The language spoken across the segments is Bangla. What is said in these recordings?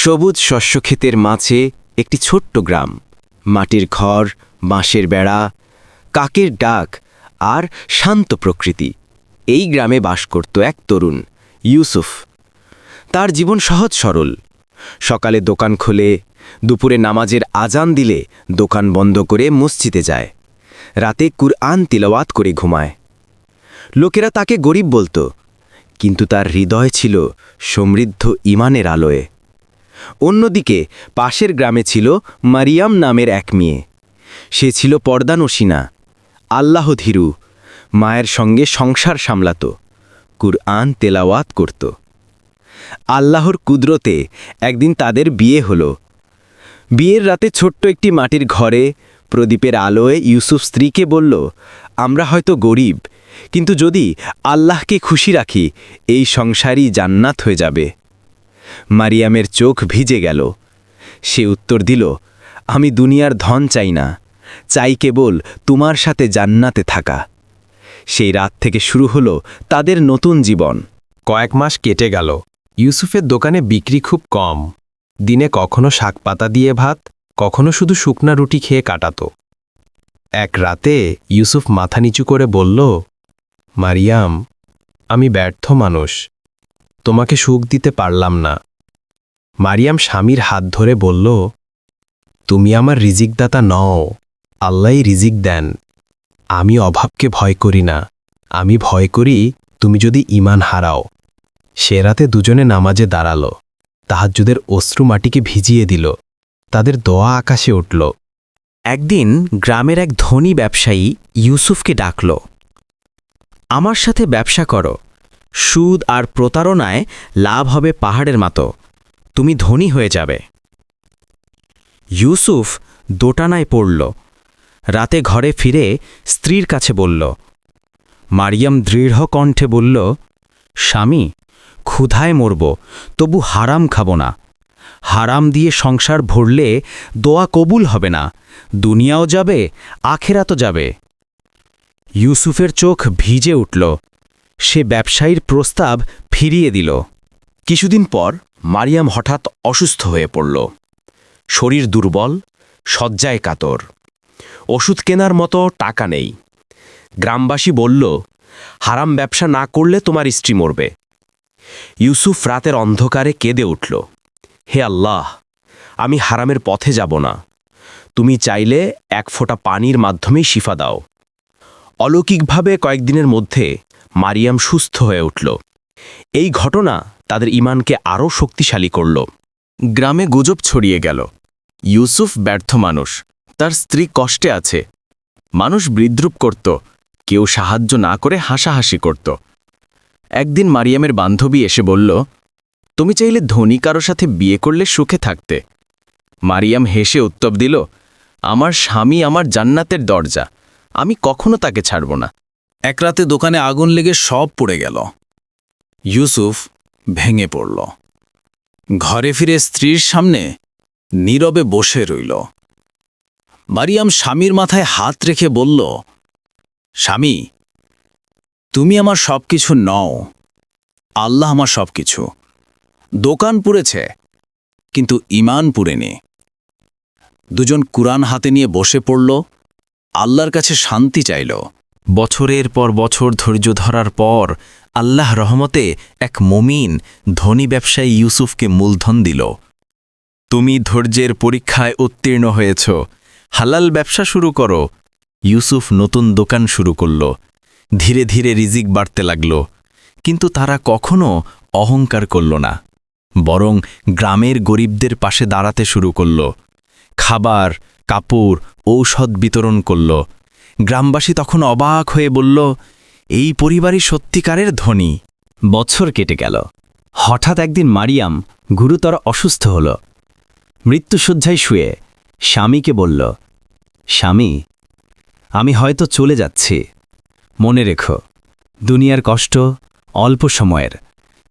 সবুজ শস্যক্ষেতের মাঝে একটি ছোট্ট গ্রাম। মাটির ঘর, বাঁশের বেড়া, কাকের ডাক আর শান্ত প্রকৃতি। এই গ্রামে বাস করত এক তরুণ, ইউসুফ। তার জীবন সহজ সরল। সকালে দোকান খোলে, দুপুরে নামাজের আজান দিলে দোকান বন্ধ করে মসজিদে যায়। রাতে কুরআন তিলওয়াত করে ঘুমায়। লোকেরা তাকে গরিব বলতো, কিন্তু তার হৃদয় ছিল সমৃদ্ধ ইমানের আলোয়। অন্যদিকে পাশের গ্রামে ছিল মারিয়াম নামের এক মেয়ে। সে ছিল পর্দানসীনা আল্লাহ ধীরু, মায়ের সঙ্গে সংসার সামলাত, কুরআন তেলাওয়াত করত। আল্লাহর কুদরতে একদিন তাদের বিয়ে হল। বিয়ের রাতে ছোট্ট একটি মাটির ঘরে প্রদীপের আলোয় ইউসুফ স্ত্রীকে বলল, আমরা হয়তো গরিব, কিন্তু যদি আল্লাহকে খুশি রাখি, এই সংসারই জান্নাত হয়ে যাবে। মারিয়ামের চোখ ভিজে গেল। সে উত্তর দিল, আমি দুনিয়ার ধন চাই না, চাই কেবল তোমার সাথে জান্নাতে থাকা। সেই রাত থেকে শুরু হলো তাদের নতুন জীবন। কয়েক মাস কেটে গেল। ইউসুফের দোকানে বিক্রি খুব কম। দিনে কখনো শাকপাতা দিয়ে ভাত, কখনো শুধু শুকনা রুটি খেয়ে কাটাত। এক রাতে ইউসুফ মাথা নিচু করে বলল, মারিয়াম, আমি ব্যর্থ মানুষ। তোমাকে সুখ দিতে পারলাম না। মারিয়াম স্বামীর হাত ধরে বলল, তুমি আমার রিজিকদাতা নও, আল্লাহই রিজিক দেন। আমি অভাবকে ভয় করি না। আমি ভয় করি তুমি যদি ইমান হারাও। সে রাতে দুজনে নামাজে দাঁড়াল। তাহাজ্জুদের অশ্রু মাটিকে ভিজিয়ে দিল। তাদের দোয়া আকাশে উঠল। একদিন গ্রামের এক ধনী ব্যবসায়ী ইউসুফকে ডাকল, আমার সাথে ব্যবসা করো। সুদ আর প্রতারণায় লাভ হবে পাহাড়ের মতো। তুমি ধনী হয়ে যাবে। ইউসুফ দোটানায় পড়ল। রাতে ঘরে ফিরে স্ত্রীর কাছে বলল, মারিয়াম দৃঢ় কণ্ঠে বলল, স্বামী, ক্ষুধায় মরব, তবু হারাম খাব না। হারাম দিয়ে সংসার ভরলে দোয়া কবুল হবে না, দুনিয়াও যাবে, আখেরাতও যাবে। ইউসুফের চোখ ভিজে উঠল। সে ব্যবসায়ীর প্রস্তাব ফিরিয়ে দিল। কিছুদিন পর মারিয়াম হঠাৎ অসুস্থ হয়ে পড়ল। শরীর দুর্বল, শয্যায় কাতর। ওষুধ কেনার মতো টাকা নেই। গ্রামবাসী বলল, হারাম ব্যবসা না করলে তোমার স্ত্রী মরবে। ইউসুফ রাতের অন্ধকারে কেঁদে উঠল, হে আল্লাহ, আমি হারামের পথে যাব না। তুমি চাইলে এক ফোঁটা পানির মাধ্যমেই শিফা দাও। অলৌকিকভাবে কয়েকদিনের মধ্যে মারিয়াম সুস্থ হয়ে উঠল। এই ঘটনা তাদের ইমানকে আরও শক্তিশালী করল। গ্রামে গুজব ছড়িয়ে গেল। ইউসুফ ব্যর্থ মানুষ। তার স্ত্রী কষ্টে আছে। মানুষ বিদ্রুপ করত। কেউ সাহায্য না করে হাসাহাসি করত। একদিন মারিয়ামের বান্ধবী এসে বলল, তুমি চাইলে ধনী কারও সাথে বিয়ে করলে সুখে থাকতে। মারিয়াম হেসে উত্তর দিল, আমার স্বামী আমার জান্নাতের দরজা। আমি কখনো তাকে ছাড়ব না। এক রাতে দোকানে আগুন লেগে সব পড়ে গেল। ইউসুফ ভেঙে পড়ল। ঘরে ফিরে স্ত্রীর সামনে নীরবে বসে রইল। মারিয়াম স্বামীর মাথায় হাত রেখে বলল, স্বামী, তুমি আমার সব কিছু নও। আল্লাহ আমার সব কিছু দোকান পুড়েছে, কিন্তু ইমান পুড়েনি। দুজন কুরআন হাতে নিয়ে বসে পড়ল। আল্লাহর কাছে শান্তি চাইল। বছরের পর বছর ধৈর্য ধরার পর আল্লাহ রহমতে এক মমিন ধনী ব্যবসায়ী ইউসুফকে মূলধন দিল। তুমি ধৈর্যের পরীক্ষায় উত্তীর্ণ হয়েছ। হালাল ব্যবসা শুরু করো। ইউসুফ নতুন দোকান শুরু করল। ধীরে ধীরে রিজিক বাড়তে লাগল। কিন্তু তারা কখনো অহংকার করল না। বরং গ্রামের গরিবদের পাশে দাঁড়াতে শুরু করল। খাবার, কাপড়, ঔষধ বিতরণ করল। গ্রামবাসী তখন অবাক হয়ে বলল, এই পরিবারই সত্যিকারের ধনী। বছর কেটে গেল। হঠাৎ একদিন মারিয়াম গুরুতর অসুস্থ হল। মৃত্যুসজ্জায় শুয়ে স্বামীকে বলল, স্বামী, আমি হয়তো চলে যাচ্ছি। মনে রেখো, দুনিয়ার কষ্ট অল্প সময়ের,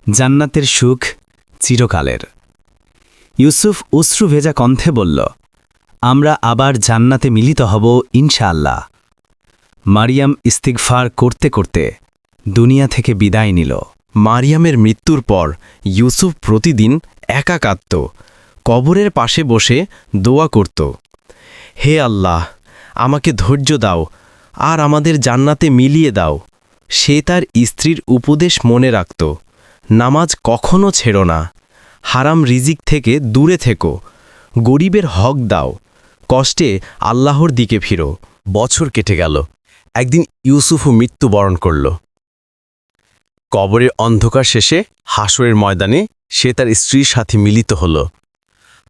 জান্নাতের সুখ চিরকালের। ইউসুফ অশ্রু ভেজা কণ্ঠে বলল, আমরা আবার জান্নাতে মিলিত হব ইনশাআল্লাহ। মারিয়াম ইস্তিগফার করতে করতে দুনিয়া থেকে বিদায় নিল। মারিয়ামের মৃত্যুর পর ইউসুফ প্রতিদিন একা কাঁদত কবরের পাশে বসে দোয়া করত। হে আল্লাহ, আমাকে ধৈর্য দাও আর আমাদের জান্নাতে মিলিয়ে দাও। সে তার স্ত্রীর উপদেশ মনে রাখত, নামাজ কখনো ছেড়ো না, হারাম রিজিক থেকে দূরে থেকো, গরিবের হক দাও, কষ্টে আল্লাহর দিকে ফিরো। বছর কেটে গেল। একদিন ইউসুফও মৃত্যুবরণ করল। কবরের অন্ধকার শেষে হাসরের ময়দানে সে তার স্ত্রীর সাথে মিলিত হল।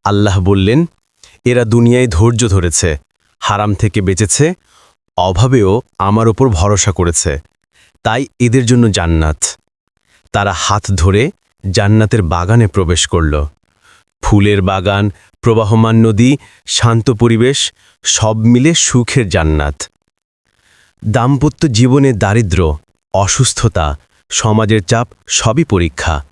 আল্লাহ বললেন, এরা দুনিয়ায় ধৈর্য ধরেছে, হারাম থেকে বেঁচেছে, অভাবেও আমার ওপর ভরসা করেছে, তাই এদের জন্য জান্নাত। তারা হাত ধরে জান্নাতের বাগানে প্রবেশ করল। ফুলের বাগান, প্রবাহমান নদী, শান্ত পরিবেশ, সব মিলে সুখের জান্নাত। দাম্পত্য জীবনে দারিদ্র অসুস্থতা, সমাজের চাপ সবই পরীক্ষা।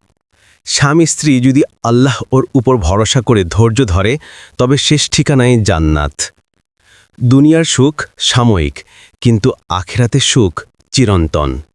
স্বামী স্ত্রী যদি আল্লাহ ওর উপর ভরসা করে ধৈর্য ধরে, তবে শেষ ঠিকানায় জান্নাত। দুনিয়ার সুখ সাময়িক, কিন্তু আখেরাতে সুখ চিরন্তন।